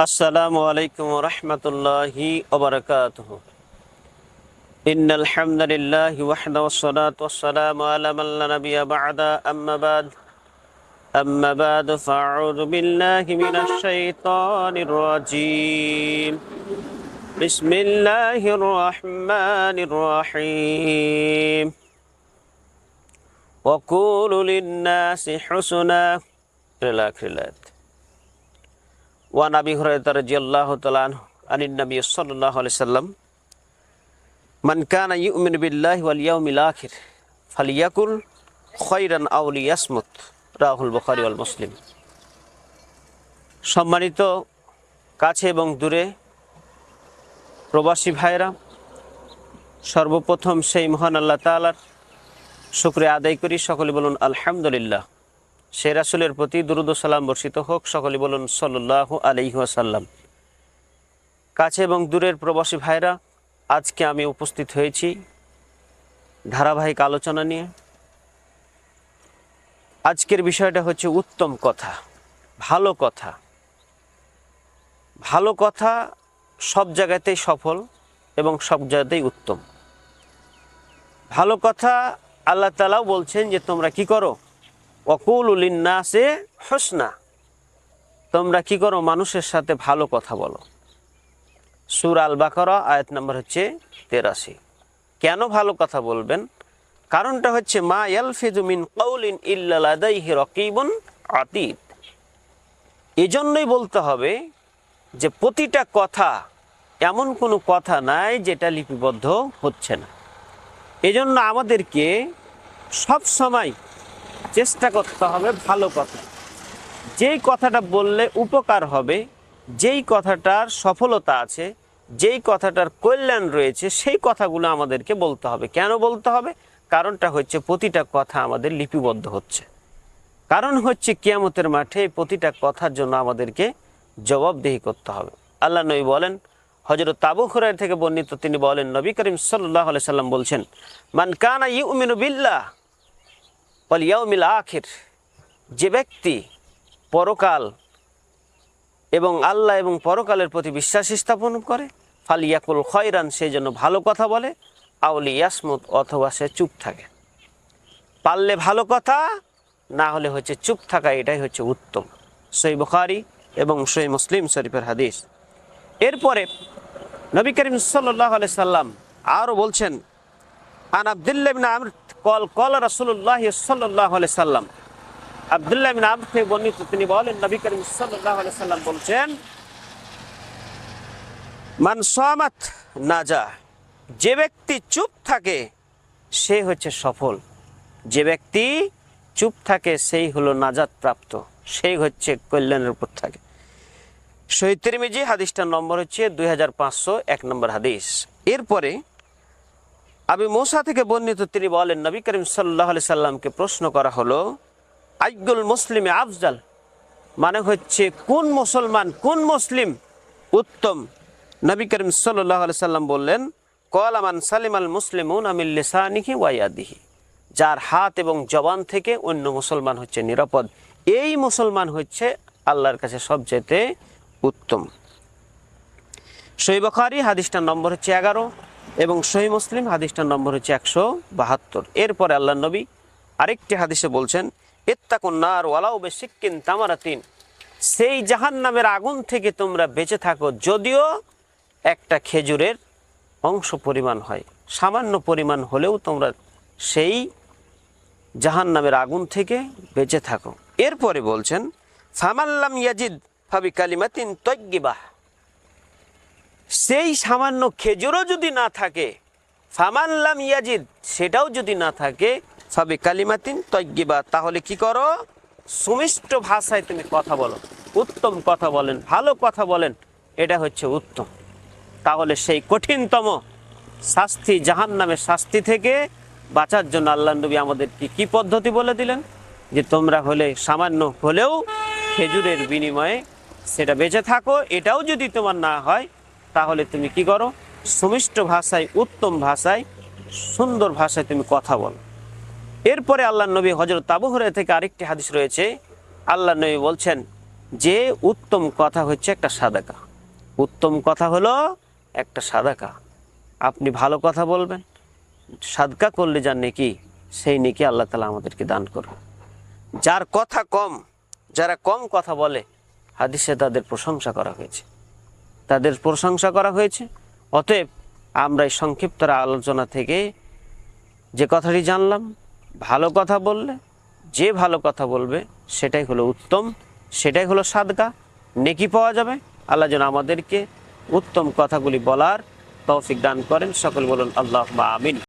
السلام عليكم ورحمة الله وبركاته. إن الحمد لله وحده والصلاة والسلام على من لا نبي بعد. أما بعد أما بعد فأعوذ بالله من الشيطان الرجيم. بسم الله الرحمن الرحيم. وقولوا للناس حسنا. إلى آخر one আবি হরাইতার জিয়াল্লাহ তালান আনিন নবী সাল্লাহ আলি সাল্লাম, মান কানা ইউমিন বিল্লাহ ওয়াল ইয়াউমিল আখির, ফালিয়াকুল খৈরান আউলি ইয়াসমত রাহুল বখারি আল মুসলিম। সম্মানিত কাছে এবং দূরে প্রবাসী ভাইরা সর্বপ্রথম সেই মহান আল্লাহ তালার শুক্রে আদায় করি। সকলে বলুন, আলহামদুলিল্লাহ। সে রাসুলের প্রতি দুরুদ ও সালাম বর্ষিত হোক সকলে বলুন সাল্লাহ আলহিহাসাল্লাম কাছে এবং দূরের প্রবাসী ভাইরা, আজকে আমি উপস্থিত হয়েছি ধারাবাহিক আলোচনা নিয়ে। আজকের বিষয়টা হচ্ছে উত্তম কথা, ভালো কথা। ভালো কথা সব জায়গাতেই সফল এবং সব জায়গাতেই উত্তম। ভালো কথা আল্লাহ তালাও বলছেন যে তোমরা কি করো? অকুল উলিন্নাসে তোমরা কি করো? মানুষের সাথে ভালো কথা বলো। সুর আল বাকরা আয়াত নাম্বার হচ্ছে তেরাশি। কেন ভালো কথা বলবেন? কারণটা হচ্ছে, মা ইয়ালফিজু মিন কৌলিন ইল্লালাদাইহি রকিবুন আতীত এজন্যই বলতে হবে যে, প্রতিটা কথা এমন কোনো কথা নাই যেটা লিপিবদ্ধ হচ্ছে না। এজন্য আমাদেরকে সব সময় চেষ্টা করতে হবে ভালো কথা যেই কথাটা বললে উপকার হবে, যেই কথাটার সফলতা আছে, যেই কথাটার কল্যাণ রয়েছে, সেই কথাগুলো আমাদেরকে বলতে হবে। কেন বলতে হবে? কারণটা হচ্ছে প্রতিটা কথা আমাদের লিপিবদ্ধ হচ্ছে। কারণ হচ্ছে কিয়ামতের মাঠে প্রতিটা কথার জন্য আমাদেরকে জবাবদেহি করতে হবে। আল্লাহ নবী বলেন হজরত তাবু খুরাই থেকে বর্ণিত তিনি বলেন, নবী করিম সাল্লাহ সাল্লাম বলছেন, মান কানা ইউমিনু বিল্লাহ বল ইয়াউমিল আখির, যে ব্যক্তি পরকাল এবং আল্লাহ এবং পরকালের প্রতি বিশ্বাস স্থাপন করে, ফালিয়াকুল খয়রান সেই জন্য ভালো কথা বলে আউলি ইয়াসমুত অথবা সে চুপ থাকে। পারলে ভালো কথা, না হলে হচ্ছে চুপ থাকা, এটাই হচ্ছে উত্তম। সই বুখারি এবং সই মুসলিম শরীফের হাদিস। এরপরে নবী করিম সাল্লাহ সাল্লাম আরও বলছেন, আন আবদুল্লাহ বিন আমর কল কল রাসূলুল্লাহ সাল্লাল্লাহু আলাইহি সাল্লাম। আব্দুল্লাহ বিন আমর থেকে বর্ণিত, তিনি বলেন, নবী করিম আলাইহি সাল্লাম বলছেন, মান সামাত নাজা, যে ব্যক্তি চুপ থাকে, সে হচ্ছে সফল। যে ব্যক্তি চুপ থাকে, সেই হলো নাজাত প্রাপ্ত সেই হচ্ছে কল্যাণের উপর থাকে। শহীদ তিরমিজি, হাদিসটার নম্বর হচ্ছে দুই হাজার পাঁচশো এক নম্বর হাদিস। এরপরে আবি মোসা থেকে বর্ণিত তিনি বলেন, নবী করিম সাল্লাহ আলি সাল্লামকে প্রশ্ন করা হলো আইগুল মুসলিমে আফজাল মানে হচ্ছে কোন মুসলমান, কোন মুসলিম উত্তম? নবী করিম সাল্লাহ আলি সাল্লাম বললেন, কল আমান সালিম আল মুসলিমুন আমিল্লিসানিহি ওয়াইয়াদিহি যার হাত এবং জবান থেকে অন্য মুসলমান হচ্ছে নিরাপদ। এই মুসলমান হচ্ছে আল্লাহর কাছে সবচেয়ে উত্তম। সই হাদিসটার নম্বর হচ্ছে এগারো। এবং সহি মুসলিম হাদিসটার নম্বর হচ্ছে একশো বাহাত্তর। এরপরে আল্লাহ নবী আরেকটি হাদিসে বলছেন এত্তাকুন্নার ওয়ালাউ বেশিক্কিন তামারাতিন। সেই জাহান নামের আগুন থেকে তোমরা বেঁচে থাকো, যদিও একটা খেজুরের অংশ পরিমাণ হয়। সামান্য পরিমাণ হলেও তোমরা সেই জাহান নামের আগুন থেকে বেঁচে থাকো। এরপরে বলছেন, ফামাল্লাম ইয়াজিদ ফাবি কালিমাতিন তৈগিবাহ সেই সামান্য খেজুরও যদি না থাকে ফামাল্লাম ইয়াজিদ, সেটাও যদি না থাকে, সবে কালিমাতিন তৈগিবা তাহলে কি করো? সুমিষ্ট ভাষায় তুমি কথা বলো, উত্তম কথা বলেন, ভালো কথা বলেন, এটা হচ্ছে উত্তম। তাহলে সেই কঠিনতম শাস্তি জাহান নামের শাস্তি থেকে বাঁচার জন্য আল্লাহ নবী আমাদেরকে কি পদ্ধতি বলে দিলেন? যে তোমরা হলে সামান্য হলেও খেজুরের বিনিময়ে সেটা বেঁচে থাকো, এটাও যদি তোমার না হয় তাহলে তুমি কি করো? সুমিষ্ট ভাষায়, উত্তম ভাষায়, সুন্দর ভাষায় তুমি কথা বলো। এরপরে আল্লাহ নবী হজরত তাবু হুরায়রা থেকে আরেকটি হাদিস রয়েছে। আল্লাহ নবী বলছেন, যে উত্তম কথা হচ্ছে একটা সাদাকা। উত্তম কথা হলো একটা সাদাকা। আপনি ভালো কথা বলবেন। সাদকা করলে যার নেকি, সেই নেকি আল্লাহ তালা আমাদেরকে দান করবে। যার কথা কম, যারা কম কথা বলে, হাদিসে তাদের প্রশংসা করা হয়েছে। তাদের প্রশংসা করা হয়েছে। অতএব আমরা এই সংক্ষিপ্ত আলোচনা থেকে যে কথাটি জানলাম, ভালো কথা বললে, যে ভালো কথা বলবে, সেটাই হলো উত্তম, সেটাই হলো সাদগা, নেকি পাওয়া যাবে। আল্লাহ যেন আমাদেরকে উত্তম কথাগুলি বলার তৌফিক দান করেন। সকল বলুন আল্লাহ বা আমিন।